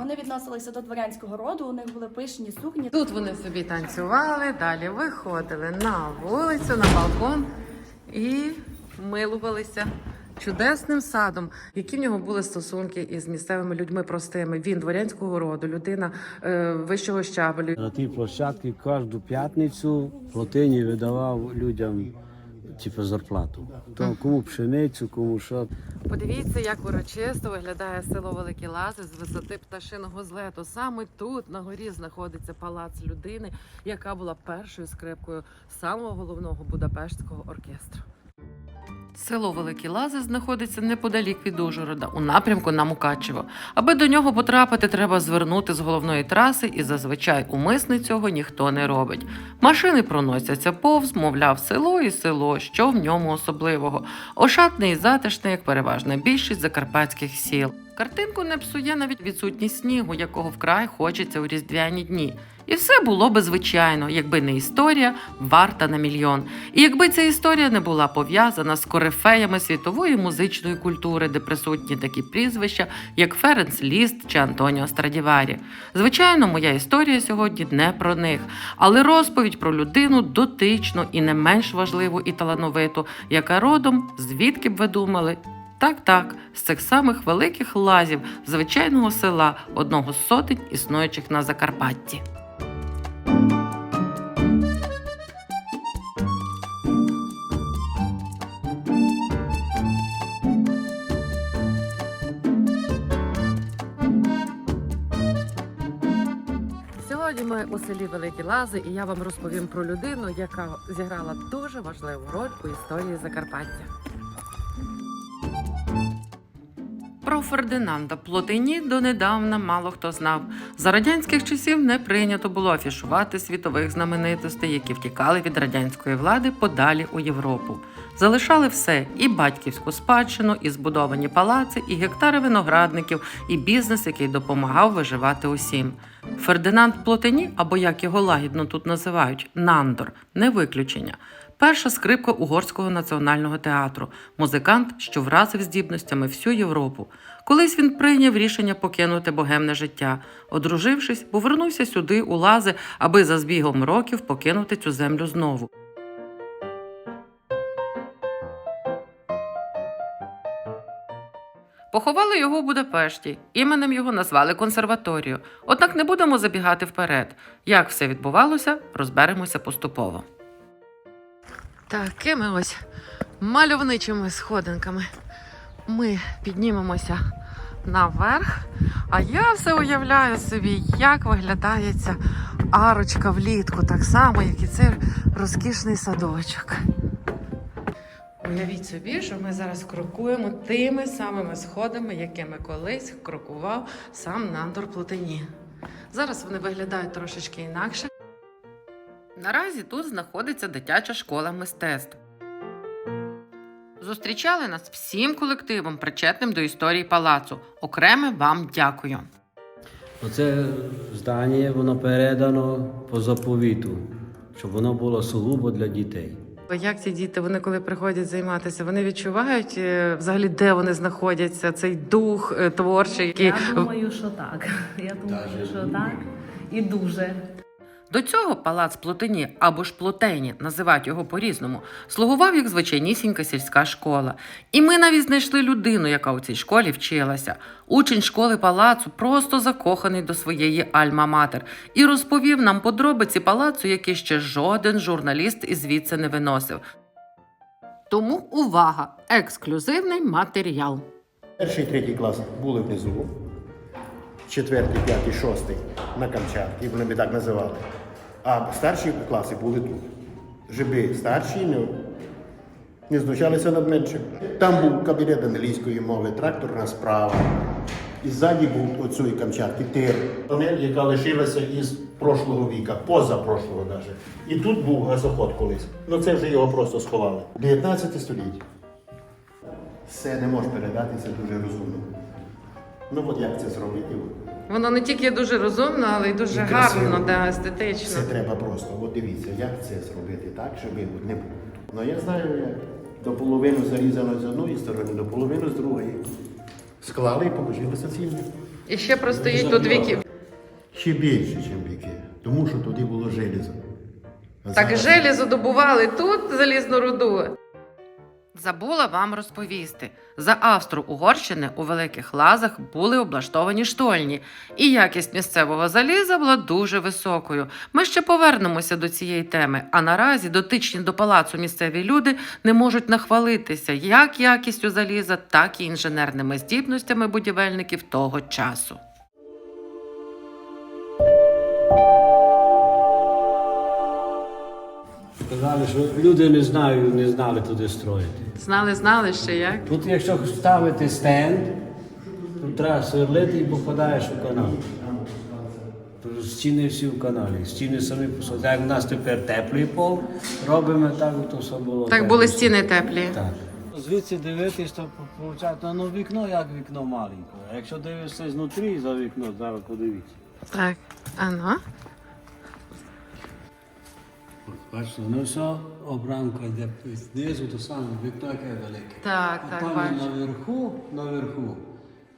Вони відносилися до дворянського роду, у них були пишні сукні. Тут вони собі танцювали, далі виходили на вулицю, на балкон і милувалися чудесним садом. Які в нього були стосунки із місцевими людьми простими? Він дворянського роду, людина е, вищого щабелю. На тій площадці кожну п'ятницю плотині видавав людям типу, зарплату. То кому пшеницю, кому що. Подивіться, як урочисто виглядає село Великі Лази з висоти пташиного злету. Саме тут на горі знаходиться палац людини, яка була першою скрипкою самого головного Будапештського оркестру. Село Великі Лази знаходиться неподалік від Ужгорода, у напрямку на Мукачево. Аби до нього потрапити, треба звернути з головної траси, і зазвичай умисне цього ніхто не робить. Машини проносяться повз, мовляв, село і село, що в ньому особливого. Ошатне і затишне, як переважна більшість закарпатських сіл. Картинку не псує навіть відсутність снігу, якого вкрай хочеться у різдвяні дні. І все було би звичайно, якби не історія, варта на мільйон. І якби ця історія не була пов'язана з корифеями світової музичної культури, де присутні такі прізвища, як Ференц Ліст чи Антоніо Страдіварі. Звичайно, моя історія сьогодні не про них, але розповідь про людину дотичну і не менш важливу і талановиту, яка родом, звідки б ви думали, так, так, з цих самих великих лазів звичайного села, одного з сотень існуючих на Закарпатті. Сьогодні ми у селі Великі Лази, і я вам розповім про людину, яка зіграла дуже важливу роль у історії Закарпаття. Про Фердинанда Плотині донедавна мало хто знав. За радянських часів не прийнято було афішувати світових знаменитостей, які втікали від радянської влади подалі у Європу. Залишали все: і батьківську спадщину, і збудовані палаци, і гектари виноградників, і бізнес, який допомагав виживати усім. Фердинанд Плотині, або як його лагідно тут називають, Нандор, не виключення. Перша скрипка угорського національного театру, музикант, що вразив здібностями всю Європу. Колись він прийняв рішення покинути богемне життя. Одружившись, повернувся сюди у лази, аби за збігом років покинути цю землю знову. Поховали його у Будапешті. Іменем його назвали консерваторію. Однак не будемо забігати вперед. Як все відбувалося, розберемося поступово. Такими ось мальовничими сходинками ми піднімемося наверх. А я все уявляю собі, як виглядає ця арочка влітку, так само, як і цей розкішний садочок. Уявіть собі, що ми зараз крокуємо тими самими сходами, якими колись крокував сам Нандор Плотині. Зараз вони виглядають трошечки інакше. Наразі тут знаходиться дитяча школа мистецтв. Зустрічали нас всім колективом, причетним до історії палацу. Окреме вам дякую. Оце здання воно передано по заповіту, щоб воно було сугубо для дітей. Як ці діти, вони коли приходять займатися, вони відчувають е, взагалі, де вони знаходяться, цей дух е, творчий, який Я думаю, що так. Я думаю, що так. І дуже. До цього палац Плотині або ж Плотені, називають його по-різному, слугував як звичайнісінька сільська школа. І ми навіть знайшли людину, яка у цій школі вчилася. Учень школи палацу просто закоханий до своєї альма-матер і розповів нам подробиці палацу, які ще жоден журналіст із звідси не виносив. Тому увага! Ексклюзивний матеріал. Перший третій клас були внизу, четвертий, п'ятий, шостий на Камчатці, вони так називали. А старші класи були тут. Жиби старші не, не знущалися над меншим. Там був кабінет англійської мови, тракторна справа. І ззаді був оцю Камчатки тир. Тунель, яка лишилася із прошлого віка, поза прошлого навіть. І тут був газоход колись. Ну це вже його просто сховали. 19 століття. Все не може передати, це дуже розумно. Ну от як це зробити? Воно не тільки дуже розумно, але й дуже І красиво. гарно, да, естетично. Це треба просто. От дивіться, як це зробити так, щоб не було. Ну я знаю, як до половини зарізано з одної сторони, до половини з другої. Склали і положили суцільно. І ще простоїть тут віки. Ще більше, ніж віки. Тому що туди було желізо. А Так зараз- желізо добували тут залізну руду. Забула вам розповісти. За Австро-Угорщини у великих лазах були облаштовані штольні, і якість місцевого заліза була дуже високою. Ми ще повернемося до цієї теми. А наразі дотичні до палацу місцеві люди не можуть нахвалитися як якістю заліза, так і інженерними здібностями будівельників того часу. Сказали, що люди не знають, не знали туди строїти. Знали, знали ще як. Тут, якщо ставити стенд, то треба сверлити і попадаєш у канал. Стіни всі в каналі, стіни самі по собі. Як в нас тепер теплий пол, робимо так, то все було. Так були стіни теплі. Так. Звідси дивитись, то виходить, ну вікно як вікно маленьке. А якщо дивишся знутрі за вікно, зараз подивіться. Так, а ну. Бачите, ну все, обрамка йде знизу, то саме вікно яке велике. Так, А так, там бачу. наверху, наверху,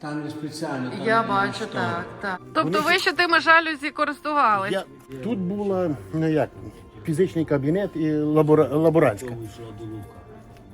там є спеціально. там Я бачу, штори. так, так. Тобто ви ще тими жалюзі користувалися? Я... Тут була, ну як, фізичний кабінет і лабора... лаборантська. Тому що до лука.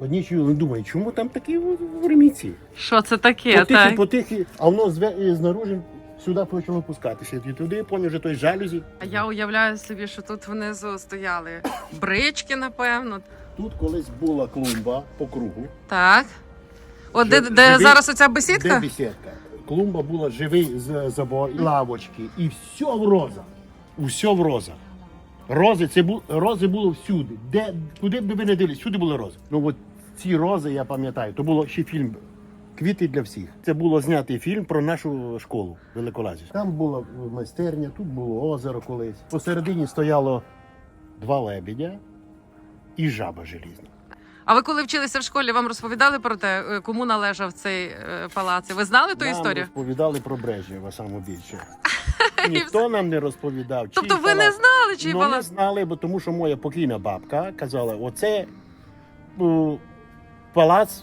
Одні чули, думають, чому там такі в- в реміці? Що це таке? Потихи, Так? потихи, а воно зве- знаружи сюди почало пускатися. І туди, поняв, що той жалюзі. А я уявляю собі, що тут внизу стояли брички, напевно. Тут колись була клумба по кругу. Так. От де, де живий- зараз оця Де бесідка? бесідка? Клумба була живий з- забор, і лавочки, і все в розах. Все в розах. Рози, це бу, рози було всюди. Де, куди б ви не дивились, всюди були рози. Ну от ці рози, я пам'ятаю, то було ще фільм Квіти для всіх. Це було знятий фільм про нашу школу Великолазівську. Там була майстерня, тут було озеро колись. Посередині стояло два лебедя і жаба желізна. А ви коли вчилися в школі, вам розповідали про те, е, кому належав цей е, палац? Ви знали ту Нам історію? розповідали про Брежнєва саме більше. Ніхто нам не розповідав. чий Тобто ви не знали, чий ну, не палац? знали, бо тому що моя покійна бабка казала, оце е, палац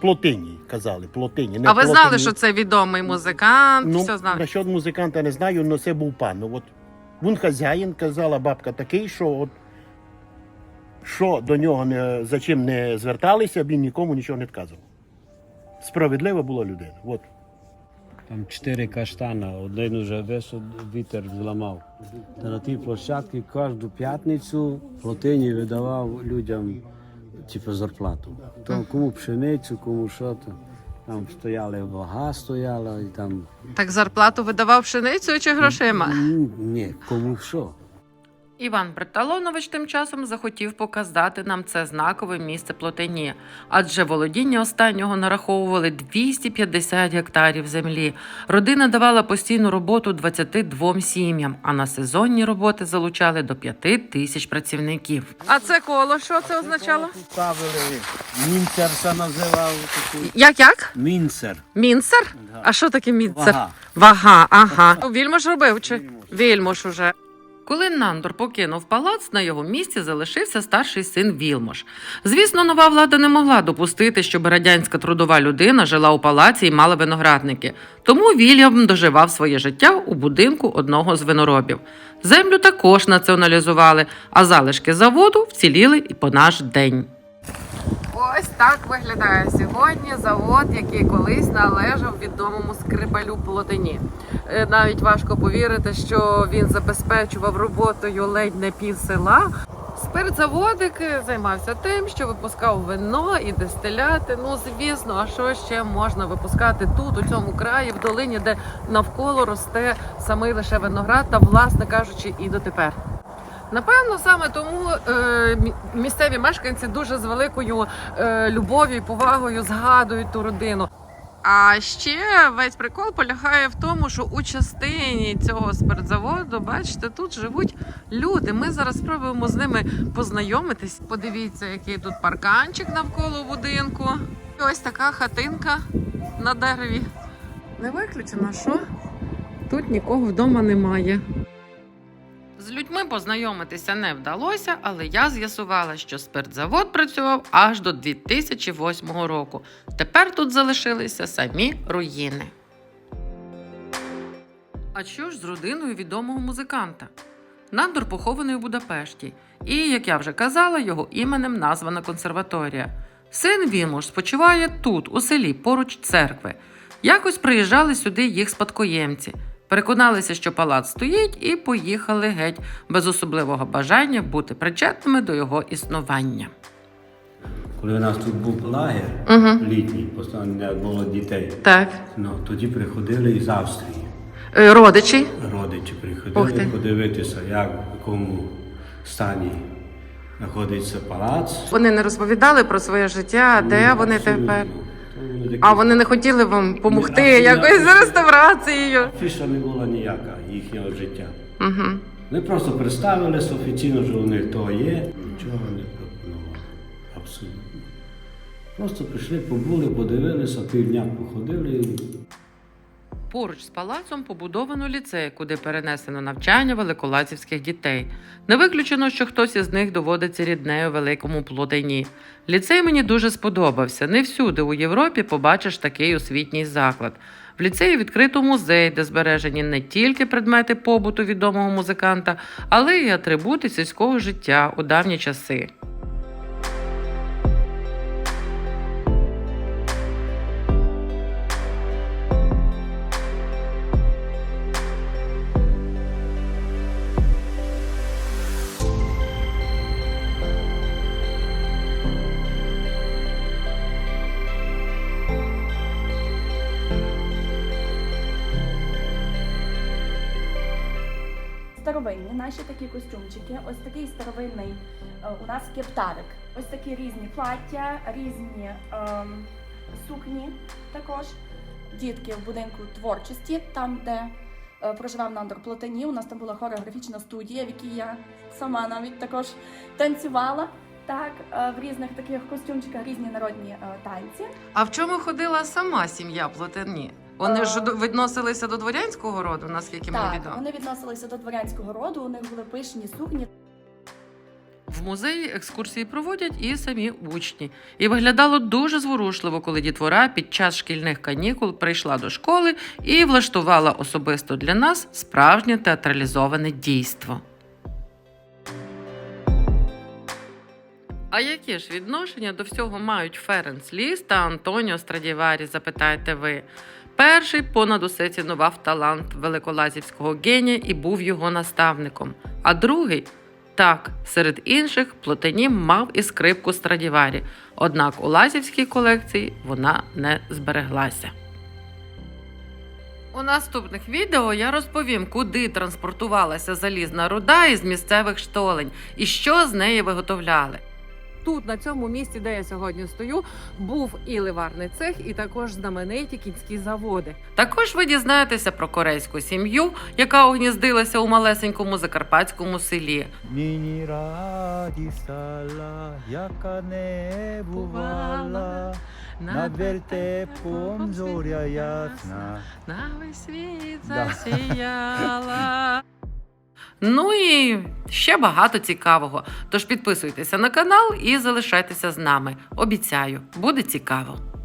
Плотині, казали, Плотині. не А ви знали, що це відомий музикант? Ну, все знали. насчет музиканта не знаю, але це був пан. Ну, от, він хазяїн, казала бабка такий, що от, що до нього не, за чим не зверталися, він нікому нічого не вказував. Справедлива була людина. От. Там чотири каштана, один уже весь вітер зламав. Та на тій площадці кожну п'ятницю плотині видавав людям типу, зарплату. То кому пшеницю, кому що то. Там стояли вага, стояла і там. Так зарплату видавав пшеницею чи грошима? Ні, кому що. Іван Бриталонович тим часом захотів показати нам це знакове місце Плотині, адже володіння останнього нараховували 250 гектарів землі. Родина давала постійну роботу 22 сім'ям, а на сезонні роботи залучали до 5 тисяч працівників. А це коло що це означало? Ставили мінцер це називав. Як як? Мінцер. Мінцер? А що таке мінцер? Вага. Вага, ага. Вільмош робив чи? Вільмош уже. Коли Нандор покинув палац, на його місці залишився старший син Вілмош. Звісно, нова влада не могла допустити, щоб радянська трудова людина жила у палаці і мала виноградники. Тому Вільям доживав своє життя у будинку одного з виноробів. Землю також націоналізували, а залишки заводу вціліли і по наш день. Ось так виглядає сьогодні завод, який колись належав відомому скрипалю Плотині. Е, Навіть важко повірити, що він забезпечував роботою ледь не пів села. Спиртзаводик займався тим, що випускав вино і дистиляти. Ну звісно, а що ще можна випускати тут, у цьому краї, в долині, де навколо росте самий лише виноград, та власне кажучи, і дотепер. Напевно, саме тому е, місцеві мешканці дуже з великою е, любов'ю і повагою згадують ту родину. А ще весь прикол полягає в тому, що у частині цього спиртзаводу, бачите, тут живуть люди. Ми зараз спробуємо з ними познайомитись. Подивіться, який тут парканчик навколо будинку. І ось така хатинка на дереві. Не виключено, що тут нікого вдома немає. З людьми познайомитися не вдалося, але я з'ясувала, що спиртзавод працював аж до 2008 року. Тепер тут залишилися самі руїни. А що ж з родиною відомого музиканта? Нандор похований у Будапешті, і, як я вже казала, його іменем названа консерваторія. Син Вімуш спочиває тут, у селі, поруч церкви. Якось приїжджали сюди їх спадкоємці. Переконалися, що палац стоїть, і поїхали геть без особливого бажання бути причетними до його існування. Коли у нас тут був лагер Угу. літній, постійно було дітей, Так. ну, тоді приходили із Австрії. Е, Родичі. Родичі приходили подивитися, як в якому стані знаходиться палац. Вони не розповідали про своє життя, де вони абсолютно. тепер. А вони не хотіли вам допомогти Ні, якось з абсолютно. реставрацією. Фіша не була ніяка їхнього життя. Угу. Ми просто представилися офіційно, що у них то є. Нічого не пропонували. Абсолютно. Просто прийшли, побули, подивилися, півдня походили. Поруч з палацом побудовано ліцей, куди перенесено навчання великолазівських дітей. Не виключено, що хтось із них доводиться ріднею великому плотині. Ліцей мені дуже сподобався. Не всюди у Європі побачиш такий освітній заклад. В ліцеї відкрито музей, де збережені не тільки предмети побуту відомого музиканта, але й атрибути сільського життя у давні часи. Старовинні наші такі костюмчики. Ось такий старовинний е, у нас кептарик. Ось такі різні плаття, різні ем, сукні також. Дітки в будинку творчості, там, де е, проживав Нандор Плотині. У нас там була хореографічна студія, в якій я сама навіть також танцювала. Так, е, в різних таких костюмчиках різні народні е, танці. А в чому ходила сама сім'я Плотині? Вони ж до- відносилися до дворянського роду, наскільки мені Так, відомо. вони відносилися до дворянського роду, у них були пишні сукні. В музеї екскурсії проводять і самі учні. І виглядало дуже зворушливо, коли дітвора під час шкільних канікул прийшла до школи і влаштувала особисто для нас справжнє театралізоване дійство. А які ж відношення до всього мають Ференц Ліс та Антоніо Страдіварі, запитаєте ви? Перший понад усе цінував талант великолазівського генія і був його наставником. А другий так, серед інших Плотинім мав і скрипку Страдіварі, однак у лазівській колекції вона не збереглася. У наступних відео я розповім, куди транспортувалася залізна руда із місцевих штолень і що з неї виготовляли. Тут, на цьому місці, де я сьогодні стою, був і ливарний цех, і також знамениті кінські заводи. Також ви дізнаєтеся про корейську сім'ю, яка огніздилася у малесенькому закарпатському селі. Міні раді сала, яка не бувала, над вертепом зоря ясна. На весь світ Да. засіяла. Ну і ще багато цікавого. Тож підписуйтеся на канал і залишайтеся з нами. Обіцяю, буде цікаво.